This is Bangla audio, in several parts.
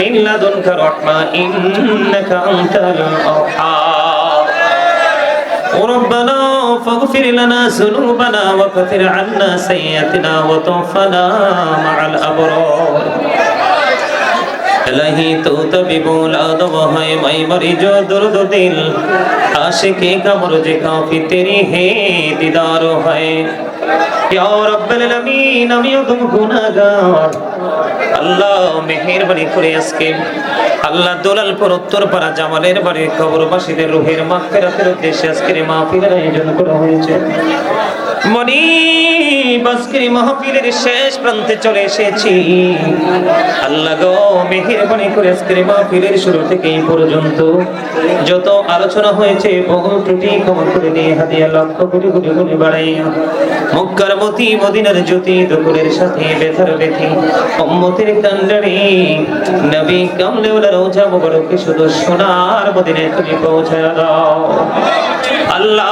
من لدنك رحمة إنك أنت الأرحام ربنا فاغفر لنا ذنوبنا وكفر عنا سيئاتنا وتوفنا مع الأبرار الہی تو طبیب الادب ہے میں مریض درد دل عاشق کا مرج کافی تیری ہے دیدار ہے ইয়া রাব্বাল আলামিন আমিও তো গুনাহগার। আল্লাহ মেহেরবানি করে আজকে আল্লাহ দোলালপুর উত্তরপাড়া জামালের বাড়ির কবরবাসীদের রুহের মাগফিরাতের উদ্দেশ্যে আজকের আয়োজন করা হয়েছে। মনি বাস্কির মাহফিলের শেষ প্রান্তে চলে এসেছি। আল্লাহ গো, মেহেরবানি করে আজকের মাহফিলের শুরু থেকে পর্যন্ত যত আলোচনা হয়েছে বহু ত্রুটি ক্ষমা করে দিয়ে হাদিয়া লক্ষ কোটি কোটি গুণে বাড়াইয়া মক্কার মদিনার জ্যোতি, দুপুরের সাথে ব্যথার ব্যথি, উম্মতের কান্ডারি নবী কামলেওয়ালা রোজা মোবারকে শুধু সোনার মদিনায় তুমি পৌঁছায় দাও। আল্লাহ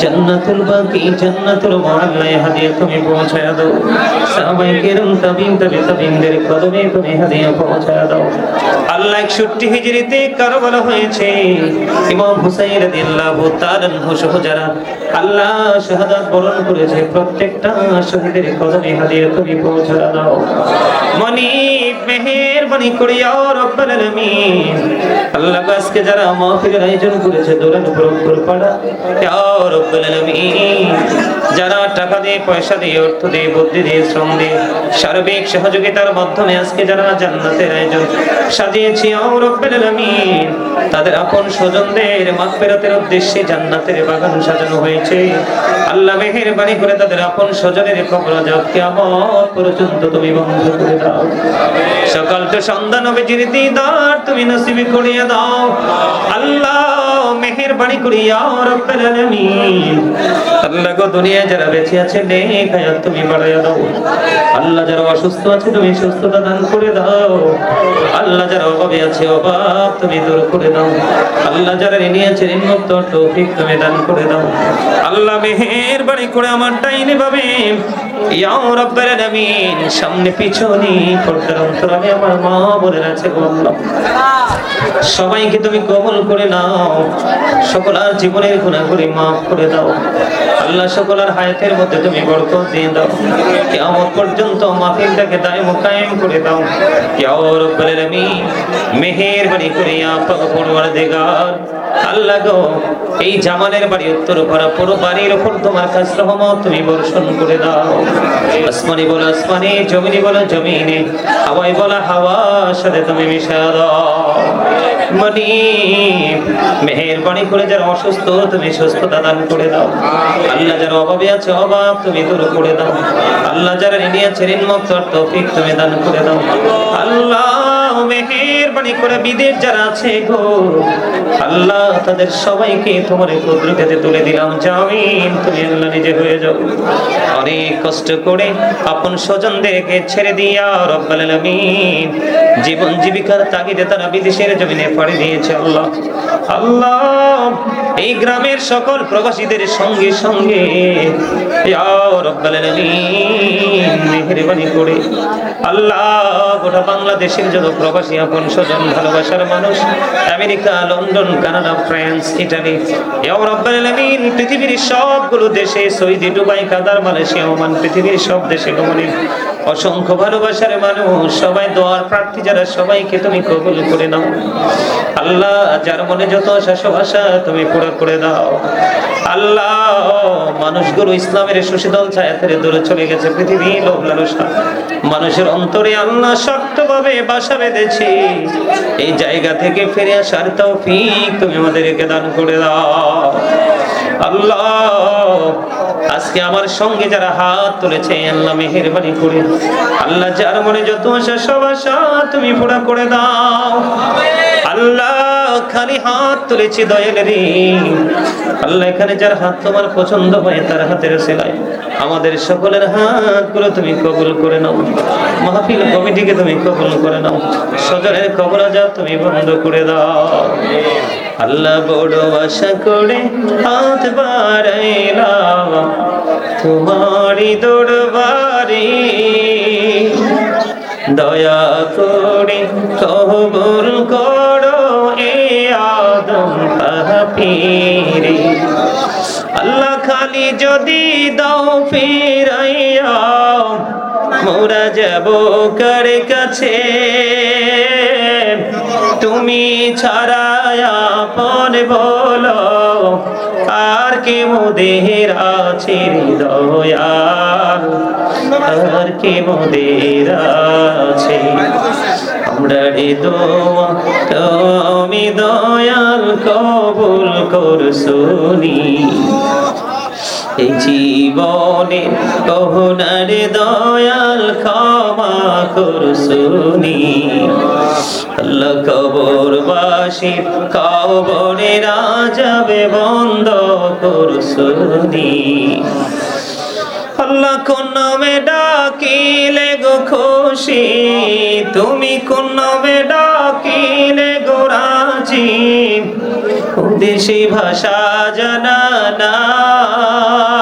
জান্নাতুল বাকি, জান্নাতুল মুআল্লায় হাদিয়া তুমি পৌঁছায় দাও। সাহাবায়ে কেরাম তাবিন, তাবি তাবিনদের কদমে তুমি হাদিয়া পৌঁছায় দাও। আল্লাহ 61 হিজরিতে কারবালা হয়েছে। ইমাম হুসাইন রাদিয়াল্লাহু তাআলা সহ যারা আল্লাহ শাহাদাত বরণ করেছে, প্রত্যেকটা শহীদের কদমে হাদিয়া তুমি পৌঁছায় দাও। মনি মেহেরবানি করে ইয়া রব্বাল আলামিন। আল্লাহ আজকে যারা মাহফিলের আয়োজন করেছে দোলান পুরপুর পাড়া। যারা টাকা দিয়ে, পয়সা দিয়ে, অর্থ দিয়ে, বুদ্ধি দিয়ে, শ্রম দিয়ে, সার্বিক সহযোগিতার মাধ্যমে আজকে যারা জান্নাতের আয়োজন সাজিয়েছি রব্বাল আলামিন, তাদের আপন স্বজনদের মাগফিরাতের উদ্দেশ্যে জান্নাতের বাগান সাজানো হয়েছে। আল্লাহ মেহেরবানি করে তাদের আপন স্বজনের কবর আজাব কিয়ামত পর্যন্ত তুমি বন্ধ করে দাও। সকালটা সন্ধ্যা নবীজির দিদার, তুমি নসিবে করিয়ে দাও। আল্লাহ মেহেরবানি করিয়া রব্বাল আলামিন। আল্লাহ গো, দুনিয়ায় যারা বেঁচে আছে, নেক হায়াত তুমি বাড়াইয়া দাও। আল্লাহ যারা অসুস্থ আছে, তুমি সুস্থতা দান করে দাও। আল্লাহ যারা অভাবে আছে, অভাব তুমি দূর করে দাও। আল্লাহ যারা ঋণী আছে ঋণ মুক্ত তৌফিক তুমি দান করে দাও। আল্লাহ মেহেরবানি করে আমার ডাইনি ভাবে ইয়া রব্বাল আলামিন, সামনে পিছনে, পর্দার অন্তরালে আমার মা বোনের আছে আল্লাহ। সবাইকে তুমি কবল করে নাও। সকলার জীবনের গুণাগুলি মাফ করে দাও। আল্লাহ সকলার হায়াতের মধ্যে তুমি বরকত দিয়ে দাও। কিয়ামত পর্যন্ত মাহফিলটাকে দায়ম কায়েম করে দাও। ইয়া রব্বাল আলামিন, মেহেরবানি করে পাক পরওয়ারদিগার। আল্লাহ গো, এই জামালের বাড়ি উত্তর পাড়া পুরো বাড়ির উপর তোমার কাছ রহমত তুমি বর্ষণ করে দাও। আসমানি বলো আসমানি, জমিনি বলো জমিনে হাওয়াই বলো হাওয়ার সাথে তুমি মিশা দাও। মনি মেহেরবানি করে যারা অসুস্থ, তুমি সুস্থতা দান করে দাও। আল্লাহ যারা অভাবে আছে, অভাব তুমি দূর করে দাও। আল্লাহ যারা ঋণী আছে ঋণ মুক্ত তৌফিক তুমি দান করে দাও। আল্লাহ বিদেশ যারা আছে গো, আল্লাহ তাদের সবাইকে তোমার তুলে দিলাম। জামিন তুমি আল্লাহ নিজে হয়ে যাও। অনেক কষ্ট করে আপন ছেড়ে জীবন জীবিকার তাগিদে তারা বিদেশের জমিনে পাড়ি দিয়েছে আল্লাহ। আল্লাহ এই গ্রামের সকল প্রবাসীদের সঙ্গে সঙ্গে মেহেরবানি করে আল্লাহ গোটা বাংলাদেশের যত প্রবাসী, আপন স্বজন, ভালোবাসার মানুষ, America, London, Canada, France, Italy, ইয়া রব্বাল পৃথিবীর সবগুলো দেশে Saudi, Dubai, Qatar, Malaysia, Oman, পৃথিবীর সব দেশে গমনে অসংখ্য ভালোবাসার মানুষ, সবাই দোয়ার প্রার্থী যারা, সবাইকে তুমি কবুল করে নাও। আল্লাহ, যার মনে যত আশা সব আশা তুমি পুরো করে দাও। আল্লাহ, মানুষগুলো ইসলামের সুশীতল ছায়া থেকে দূরে চলে গেছে পৃথিবী লোভ লালসা। মানুষের অন্তরে আল্লাহ শক্তভাবে বাসা বেঁধেছি। এই জায়গা থেকে ফিরে আসার তৌফিক তুমি আমাদেরকে দান করে দাও। আল্লাহ আজকে আমার সঙ্গে যারা হাত তুলেছে, আল্লাহ মেহেরবানি করে। আল্লাহ যার মনে যত আশা, সব আশা তুমি পুরা করে দাও। আল্লাহ খালি হাত তুলেছি দয়ালেরি আল্লাহ এখানে যার হাত তোমার পছন্দ হয়, তার হাতের সেলাই। আমাদের সকলের হাতগুলো তুমি কবুল করে নাও। মাহফিল কমিটিকে তুমি কবুল করে নাও। সজরের কবর যা তুমি বন্ধ করে দাও। আল্লাহ বড় আশা করে হাত বাড়াইলাম তোমারই দরবারে দয়া করে কবুল করো এ আদম পাপিরে আল্লাহ খালি যদি দাও ফিরাইয়া মোরা যাব কার কাছে? তুমি ছাড়ায়া পন বলো, আর কে মোদের আছে দয়াল আর কে মোদের আছে? আমরা রে দোয়া তুমি দয়াল কবুল কর শুনি এই জীবনে কহনার দয়াল ক্ষমা কর শুনি। আল্লাহ কবর বাসি কবরে রাজাবে বন্ধ কর শুনি। আল্লাহ কোন নামে ডাকিলে গো খুশি? তুমি কোন নামে ডাকিলে গো রাজি? দেশি ভাষা জানা নাই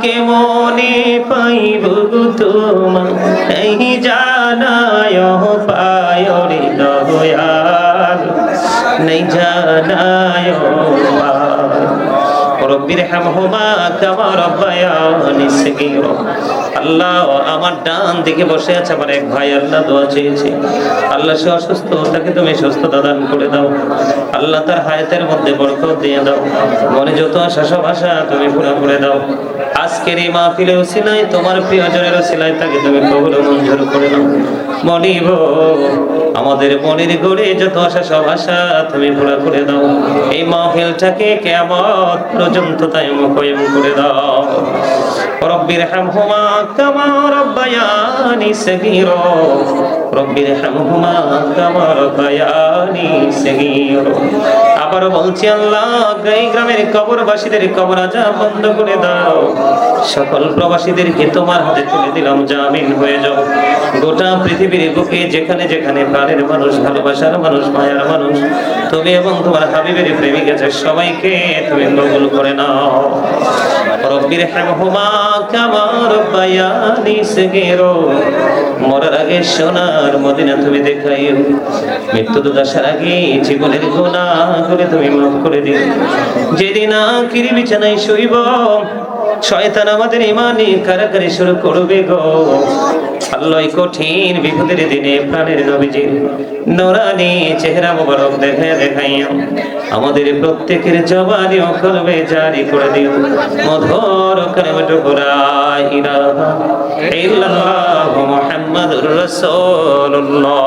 আর কে মনে পাইব তোমা এই জানায় পায় রে দয়াল। নেই জানায় রব্বির হামহুমা কামা রব্বায়ানি সগীরা। আল্লাহ আমার ডান দিকে বসে আছে, আমার এক ভাই আল্লাহ দোয়া চেয়েছে। আল্লাহ সে অসুস্থ, তাকে তুমি সুস্থতা দান করে দাও। আল্লাহ তার হায়াতের মধ্যে বরকত দিয়ে দাও। মনে যত আশা, সব আশা তুমি পুরা করে দাও। আজকের এই মাহফিলের উসিলায় তোমার প্রিয়জনের উসিলায় তাকে তুমি কবুল মঞ্জুর করে নাও মনিব আমাদের মনের গড়ে যত আশা, সব আশা তুমি পুরা করে দাও। এই মাহফিলটাকে কেমন পর্যন্ত তাই মুখয়ম করে দাও। রব্বির হামহুমা কামা রব্বায়ানি সগীরা। রব্বির হামহুমা কামা রব্বায়ানি সগীরা। আবার বলছি আল্লাহ, এই গ্রামের কবরবাসীদের কবর আজা বন্ধ করে দাও। সকল প্রবাসীদেরকে তোমার হাতে তুলে দিলাম, জামিন হয়ে যাও। গোটা পৃথিবীর বুকে যেখানে যেখানে প্রাণের মানুষ, ভালোবাসার মানুষ, মায়ার মানুষ, তুমি এবং তোমার হাবিবের প্রেমিক আছে, সবাইকে তুমি কবুল করে নাও। রব্বির হামহুমা কামা রব্বায়ানি সগীরা। মরার আগে সোনার মদিনা তুমি দেখাইও। মৃত্যু তো আসার আগে জীবনের গুনাহ করে তুমি মাফ করে দিও। যেদিন আখিরি বিছানায় শুইব, শয়তান আমাদের ইমানি কারাকারি শুরু করবে গো। আল্লাহ কঠিন বিপদের দিনে প্রাণের নবীজি নোরানি চেহারা মোবারক দেখে দেখাইয়া আমাদের প্রত্যেকের জবানি ও কলবে জারি করে দিও। মধুর কালেমাটো পুরাই ইলাহা ইল্লাল্লাহ মুহাম্মাদুর রাসূলুল্লাহ।